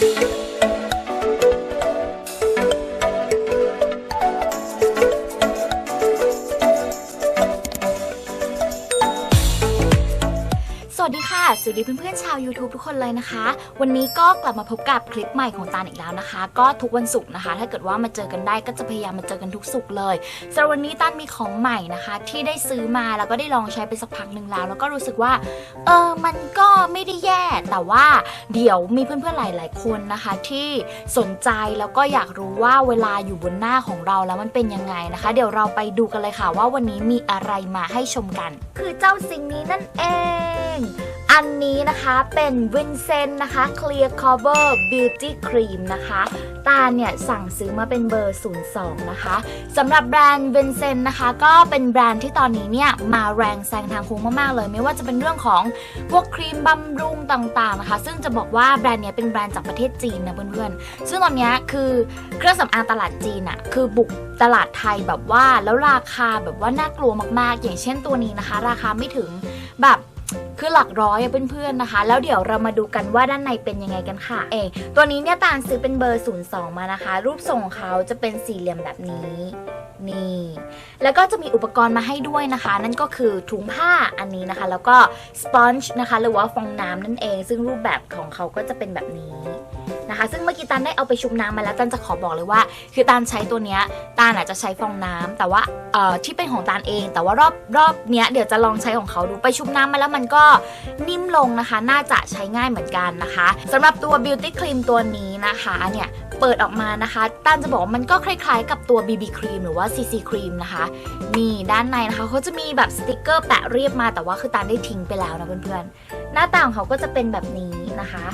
สวั สวัสดีเพื่อนๆชาว YouTube ทุกคนเลยนะคะ วันนี้ก็กลับมาพบกับคลิปใหม่ของตาลอีกแล้วนะคะ ก็ทุกวันศุกร์นะคะ ถ้าเกิดว่ามาเจอกันได้ก็จะพยายามมาเจอกันทุกศุกร์เลยสำหรับวันนี้ตาลมีของใหม่นะคะ ที่ได้ซื้อมาแล้วก็ได้ลองใช้ไปสักพักหนึ่งแล้ว แล้วก็รู้สึกว่าเออมันก็ไม่ได้แย่ แต่ว่าเดี๋ยวมีเพื่อนๆหลาย ๆ คนนะคะ ที่สนใจแล้วก็อยากรู้ว่าเวลาอยู่บนหน้าของเราแล้วมันเป็นยังไงนะคะ เดี๋ยวเราไปดูกันเลยค่ะว่าวันนี้มีอะไรมาให้ชมกัน คือเจ้าสิ่งนี้นั่นเอง อันนี้นะคะเป็นวินเซนนะคะ Clear Cover Beauty Cream นะคะ ตาเนี่ยสั่งซื้อมาเป็นเบอร์ 02 นะคะสำหรับแบรนด์เวนเซนนะคะ ก็เป็นแบรนด์ที่ตอนนี้เนี่ยมาแรงแซงทางโค้งมาก ๆ เลย ไม่ว่าจะเป็นเรื่องของพวกครีมบำรุงต่าง ๆ นะคะ ซึ่งจะบอกว่าแบรนด์เนี้ยเป็นแบรนด์จากประเทศจีนนะเพื่อนๆ ซึ่งตอนเนี้ยคือเครื่องสำอางตลาดจีนอะคือบุกตลาดไทยแบบว่าแล้วราคาแบบว่าน่ากลัวมากๆ อย่างเช่นตัวนี้นะคะ ราคาไม่ถึงแบบ คือหลักร้อยเพื่อนๆนะคะ แล้วเดี๋ยวเรามาดูกันว่าด้านในเป็นยังไงกันค่ะ เองตัวนี้เนี่ยตาลซื้อเป็นเบอร์ 02 มานะคะ รูปทรงของเขาจะเป็นสี่เหลี่ยมแบบนี้นี่ แล้วก็จะมีอุปกรณ์มาให้ด้วยนะคะ นั่นก็คือถุงผ้าอันนี้นะคะ แล้วก็สปอนจ์นะคะ หรือว่าฟองน้ำนั่นเอง ซึ่งรูปแบบของเขาก็จะเป็นแบบนี้ นะคะ ซึ่งเมื่อกี้ตันได้เอาไปชุบน้ำมาแล้วตันจะขอบอกเลยว่า คือตันใช้ตัวเนี้ยตันอาจจะใช้ฟองน้ำแต่ว่าเอ่อที่เป็นของตานเอง แต่ว่ารอบรอบเนี้ยเดี๋ยวจะลองใช้ของเขาดูไปชุบน้ำมาแล้วมันก็นิ่มลงนะคะ น่าจะใช้ง่ายเหมือนกันนะคะสำหรับตัว beauty cream ตัวนี้นะคะเนี่ย เปิดออกมานะคะตาลจะบอกว่ามันก็คล้ายๆ กับตัว BB cream หรือว่า CC cream นะคะ นี่ด้านในนะคะเขาจะมีแบบสติกเกอร์แปะเรียบมาแต่ว่าคือตาลได้ทิ้งไปแล้วนะเพื่อนๆ หน้าตาของเขาก็จะเป็นแบบนี้นะคะ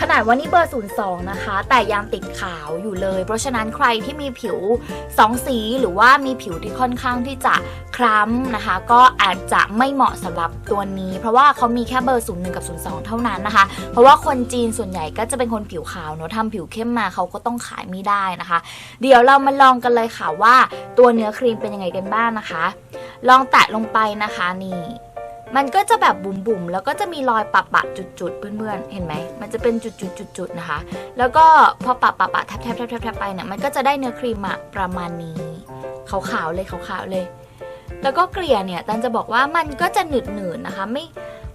ขนาดว่านี่เบอร์ 02 นะคะ แต่ยังติดขาวอยู่เลย เพราะฉะนั้นใครที่มีผิว 2 สีหรือว่ามีผิวที่ค่อนข้างที่จะคล้ำนะคะ ก็อาจจะไม่เหมาะสำหรับตัวนี้ เพราะว่าเขามีแค่เบอร์ 01 กับ 02 เท่านั้นนะคะ เพราะว่าคนจีนส่วนใหญ่ก็จะเป็นคนผิวขาวเนอะทำผิวเข้มมาเขาก็ต้องขายไม่ได้นะคะ เดี๋ยวเรามาลองกันเลยค่ะว่าตัวเนื้อครีมเป็นยังไงกันบ้างนะคะ ลองแตะลงไปนะคะนี่มันก็จะแบบบุ๋มๆ แล้วก็จะมีรอยปะปะๆจุดๆ เพื่อนๆ เห็นไหม มันจะเป็นจุดๆๆนะคะ แล้วก็พอปะปะปะๆแทบแทบแทบแทบแทบไปเนี่ย มันก็จะได้เนื้อครีมอะประมาณนี้ ขาวๆ เลยขาวๆ เลย แล้วก็เกลี่ยเนี่ย ตันจะบอกว่ามันก็จะหนืดๆ นะคะ ไม่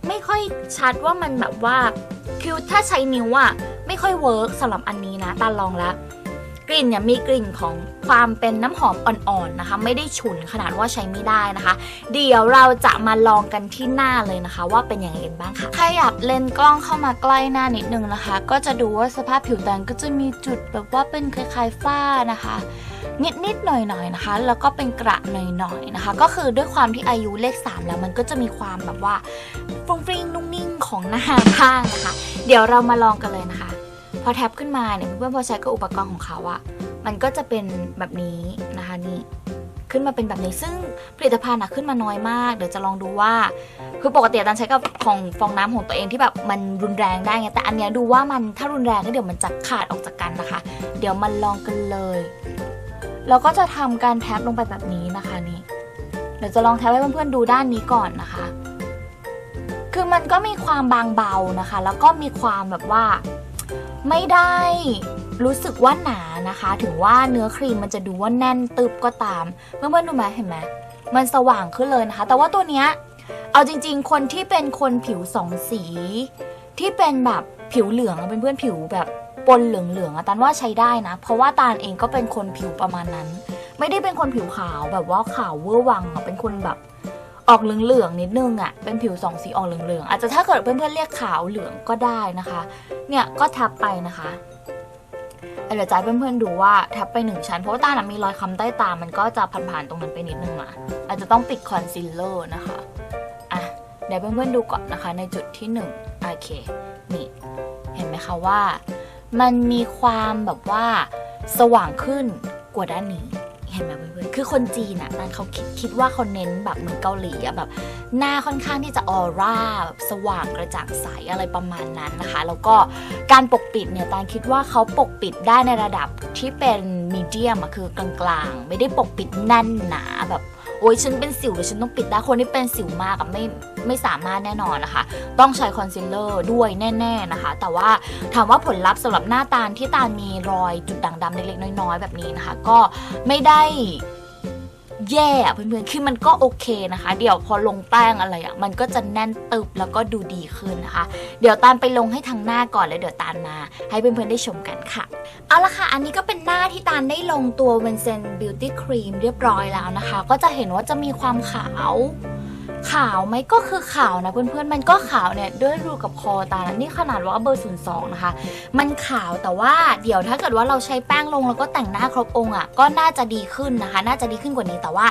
ไม่ค่อยชัดว่ามันแบบว่า คือถ้าใช้นิ้วอะไม่ค่อยเวิร์กสำหรับอันนี้นะตันลองแล้วกลิ่นเนี่ยมีกลิ่นของความเป็นน้ำหอมอ่อนๆนะคะ ไม่ได้ฉุนขนาดว่าใช้ไม่ได้นะคะ เดี๋ยวเราจะมาลองกันที่หน้าเลยนะคะ ว่าเป็นยังไงกันบ้างค่ะขยับเลนส์กล้องเข้ามาใกล้หน้านิดนึงนะคะ ก็จะดูว่าสภาพผิวแตนก็จะมีจุดแบบว่าเป็นคล้ายๆฝ้านะคะนิดๆหน่อยๆนะคะ แล้วก็เป็นกระหน่อยๆนะคะ ก็คือด้วยความที่อายุเลข 3 แล้วมันก็จะมีความแบบว่าฟรุ้งฟริ้งนุ่งนิ่ง ของหน้าบ้างนะคะ เดี๋ยวเรามาลองกันเลยนะคะ พอแท็บขึ้นมาเนี่ยเพื่อนๆพอใช้กับอุปกรณ์ของเขาอะมันก็จะเป็นแบบนี้นะคะนี่ขึ้นมาเป็นแบบนี้ซึ่งผลิตภัณฑ์อะขึ้นมาน้อยมาก เดี๋ยวจะลองดูว่า คือปกติตันใช้กับของฟองน้ำของตัวเองที่แบบมันรุนแรงได้ไงแต่อันเนี้ยดูว่ามันถ้ารุนแรงก็เดี๋ยวมันจะขาดออกจากกันนะคะ เดี๋ยวมันลองกันเลยเราก็จะทำการแท็บลงไปแบบนี้นะคะนี่เดี๋ยวจะลองแท็บให้เพื่อนๆดูด้านนี้ก่อนนะคะ คือมันก็มีความบางเบานะคะ แล้วก็มีความแบบว่าไม่ได้รู้สึกว่าหนานะคะ ถึงว่าเนื้อครีมมันจะดูว่าแน่นตึบก็ตามเพื่อนๆดูไหมเห็นไหมมันสว่างขึ้นเลยนะคะ แต่ว่าตัวเนี้ยเอาจริง ๆ คนที่เป็นคนผิวสองสี ที่เป็นแบบผิวเหลืองเป็นเพื่อนผิวแบบปนเหลืองๆอะตันว่าใช้ได้นะ เพราะว่าตาลเองก็เป็นคนผิวประมาณนั้น ไม่ได้เป็นคนผิวขาวแบบว่าขาวเวอร์วังเป็นคนแบบ ออกเหลืองๆนิดนึงอะเป็นผิวสองสีออกเหลืองๆอาจจะถ้าเกิดเพื่อนๆเรียกขาวเหลืองก็ได้นะคะ เนี่ยก็ทับไปนะคะเดี๋ยวจะให้เพื่อนๆดูว่าทับไปหนึ่งชั้น เพราะว่าตาน่ะมีรอยค้ำใต้ตา มันก็จะผ่านๆตรงนั้นไปนิดนึงอะอาจจะต้องปิดคอนซีลเลอร์นะคะอะเดี๋ยวเพื่อนๆดูก่อนนะคะ ในจุดที่หนึ่งโอเคนี่เห็นไหมคะว่า มันมีความแบบว่าสว่างขึ้นกว่าด้านนี้ เห็นไหมเพื่อนๆคือคนจีนอะนั่นเขาคิดคิดว่าเขาเน้นแบบเหมือนเกาหลีอะแบบหน้าค่อนข้างที่จะออร่าแบบสว่างกระจ่างใสอะไรประมาณนั้นนะคะ แล้วก็การปกปิดเนี่ยตานคิดว่าเขาปกปิดได้ในระดับที่เป็นมีเดียมอะคือกลางๆ ไม่ได้ปกปิดแน่นหนาแบบ โอ๊ยฉันเป็นสิวเลยฉันต้องปิดได้คนที่เป็นสิวมากอะไม่ไม่สามารถแน่นอนนะคะ ต้องใช้คอนซีลเลอร์ด้วยแน่ ๆนะคะ แต่ว่าถามว่าผลลัพธ์สำหรับหน้าตาลที่ตาลมีรอยจุดด่างดำเล็กๆน้อยๆแบบนี้นะคะ ก็ไม่ได้ แย่อะเพื่อนๆ คือมันก็โอเคนะคะ เดี๋ยวพอลงแป้งอะไรอะมันก็จะแน่นตึบแล้วก็ดูดีขึ้นนะคะ เดี๋ยวตาลไปลงให้ทางหน้าก่อนแล้วเดี๋ยวตาลมา ให้เพื่อนๆได้ชมกันค่ะ เอาละค่ะ อันนี้ก็เป็นหน้าที่ตาลได้ลงตัวเวนเซนบิวตี้ครีมเรียบร้อยแล้วนะคะ ก็จะเห็นว่าจะมีความขาว ขาวไหมก็คือขาวนะเพื่อนๆมันก็ขาวเนี่ยด้วยรูกับคอตาลนี่ขนาดว่าเบอร์ศูนย์สองนะคะ มันขาวแต่ว่าเดี๋ยวถ้าเกิดว่าเราใช้แป้งลงแล้วก็แต่งหน้าครบองค์อะก็น่าจะดีขึ้นนะคะ น่าจะดีขึ้นกว่านี้แต่ว่า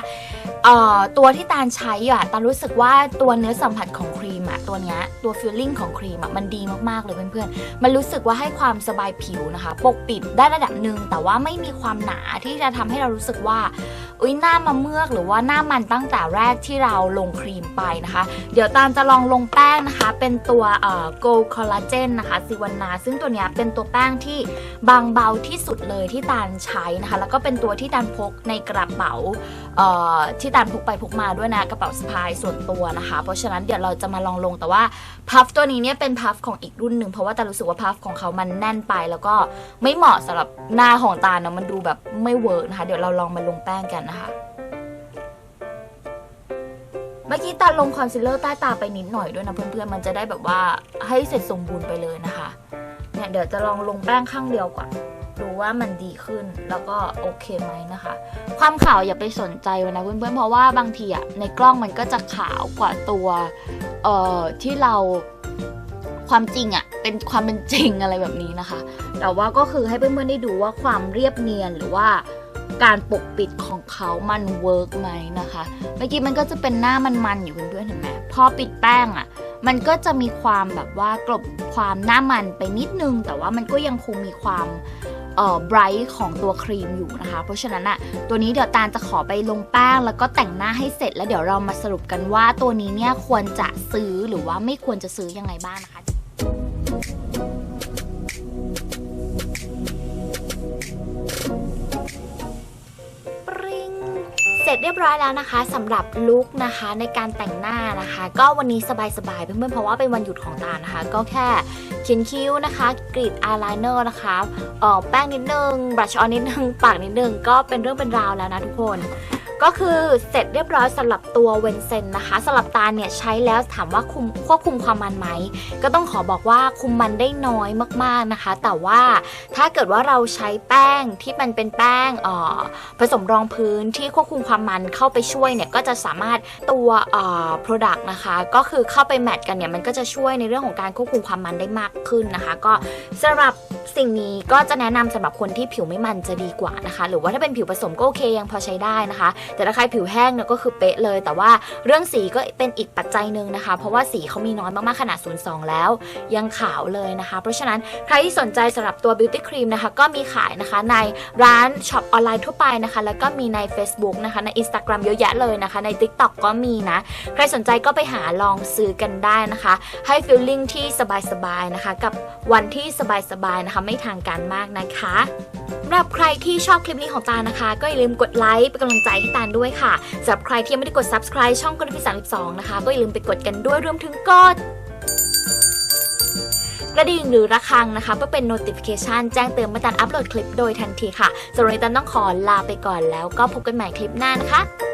เอ่อตัวที่ตาลใช้อะตาลรู้สึกว่าตัวเนื้อสัมผัสของครีมอะตัวเนี้ยตัวฟิลลิ่งของครีมอะมันดีมากๆเลยเพื่อนๆมันรู้สึกว่าให้ความสบายผิวนะคะ ปกปิดได้ระดับหนึ่งแต่ว่าไม่มีความหนาที่จะทำให้เรารู้สึกว่าอุ้ยหน้ามาเมือกหรือว่าหน้ามันตั้งแต่แรกที่เราลงครีมไปนะคะ เดี๋ยวตาลจะลองลงแป้งนะคะ เป็นตัวเอ่อ Gold Collagen นะคะซิวันนาซึ่งตัวเนี้ยเป็นตัวแป้งที่บางเบาที่สุดเลยที่ตาลใช้นะคะ แล้วก็เป็นตัวที่ตาลพกในกระเป๋าเอ่อที่ตาลพกไปพกมาด้วยนะกระเป๋าสะพายส่วนตัวนะคะ เพราะฉะนั้นเดี๋ยวเราจะมาลองลงแต่ว่าพัฟตัวนี้เนี่ยเป็นพัฟของอีกรุ่นหนึ่งเพราะว่าตาลรู้สึกว่าพัฟของเขามันแน่นไป แล้วก็ไม่เหมาะสำหรับหน้าของตาลนาะมันดูแบบไม่เวิร์กนะคะ เดี๋ยวเราลองมาลงแป้งกันนะคะเมื่อกี้ตาลงคอนซีลเลอร์ใต้ตาไปนิดหน่อยด้วยนะเพื่อนๆ มันจะได้แบบว่าให้เสร็จสมบูรณ์ไปเลยนะคะ เนี่ยเดี๋ยวจะลองลงแป้งข้างเดียวก่อน ดูว่ามันดีขึ้นแล้วก็โอเคไหมนะคะ ความขาวอย่าไปสนใจนนะเพื่อนๆเพราะว่าบางทีอะในกล้องมันก็จะขาวกว่าตัวเอ่อที่เราความจริงอะเป็นความเป็นจริงอะไรแบบนี้นะคะ แต่ว่าก็คือให้เพื่อนๆได้ดูว่าความเรียบเนียนหรือว่าการปกปิดของเขามันเวิร์กไหมนะคะ เมื่อกี้มันก็จะเป็นหน้ามันๆอยู่เพื่อนๆเห็นไหมพอปิดแป้งอะ่ะ มันก็จะมีความแบบว่ากลบความหน้ามันไปนิดนึง แต่ว่ามันก็ยังคงมีความ ไบรท์ของตัวครีมอยู่นะคะ เพราะฉะนั้นอะ่ะตัวนี้เดี๋ยวตาลจะขอไปลงแป้ง แล้วก็แต่งหน้าให้เสร็จแล้วเดี๋ยวเรามาสรุปกันว่าตัวนี้เนี่ยควรจะซื้อหรือว่าไม่ควรจะซื้อยังไงบ้างนะคะเสร็จเรียบร้อยแล้วนะคะสำหรับลุคนะคะในการแต่งหน้านะคะ ก็วันนี้สบายๆเพื่อนๆเพราะว่าเป็นวันหยุดของตานะคะ ก็แค่ ขียนคิ้วนะคะกรีดอายไลเนอร์นะคะเออแป้งนิดนึงบลัชออนนิดนึง ปากนิดนึง ก็เป็นเรื่องเป็นราวแล้วนะทุกคน ก็คือเสร็จเรียบร้อยสำหรับตัวเวนเซนนะคะสำหรับตาเนี่ยใช้แล้วถามว่าคุมควบคุมความมันไหม ก็ต้องขอบอกว่าคุมมันได้น้อยมากๆนะคะ แต่ว่าถ้าเกิดว่าเราใช้แป้งที่มันเป็นแป้งออผสมรองพื้นที่ควบคุมความมันเข้าไปช่วยเนี่ยก็จะสามารถตัวเอ่อ product นะคะ ก็คือเข้าไปแมทกันเนี่ยมันก็จะช่วยในเรื่องของการควบคุมความมันได้มากขึ้นนะคะ ก็สำหรับ สิ่งนี้ก็จะแนะนำสำหรับคนที่ผิวไม่มันจะดีกว่านะคะ หรือว่าถ้าเป็นผิวผสมก็โอเคยังพอใช้ได้นะคะ แต่ถ้าใครผิวแห้งเนี่ยก็คือเป๊ะเลย แต่ว่าเรื่องสีก็เป็นอีกปัจจัยหนึ่งนะคะ เพราะว่าสีเขามีน้อยมากๆขนาด 02 แล้ว ยังขาวเลยนะคะ เพราะฉะนั้นใครที่สนใจสำหรับตัว Beauty Cream นะคะ ก็มีขายนะคะในร้านช็อปออนไลน์ทั่วไปนะคะ แล้วก็มีใน Facebook นะคะใน Instagram เยอะแยะเลยนะคะ ใน TikTok ก็มีนะ ใครสนใจก็ไปหาลองซื้อกันได้นะคะ ให้ฟีลลิ่งที่สบายๆนะคะ กับวันที่สบายๆนะคะไม่ทางการมากนะคะสำหรับใครที่ชอบคลิปนี้ของตานะคะ ก็อย่าลืมกดไลค์เป็นกำลังใจให้ตาด้วยค่ะสำหรับใครที่ยังไม่ได้กด subscribe ช่องกดพิสามสองนะคะ ก็อย่าลืมไปกดกันด้วยรวมถึงกดกระดิ่งหรือระฆังนะคะเพื่อเป็น notification แจ้งเตือนเมื่อตาลอัปโหลดคลิปโดยทันทีค่ะสำหรับวันนี้ตาลต้องขอลาไปก่อนแล้วก็พบกันใหม่คลิปหน้านะคะ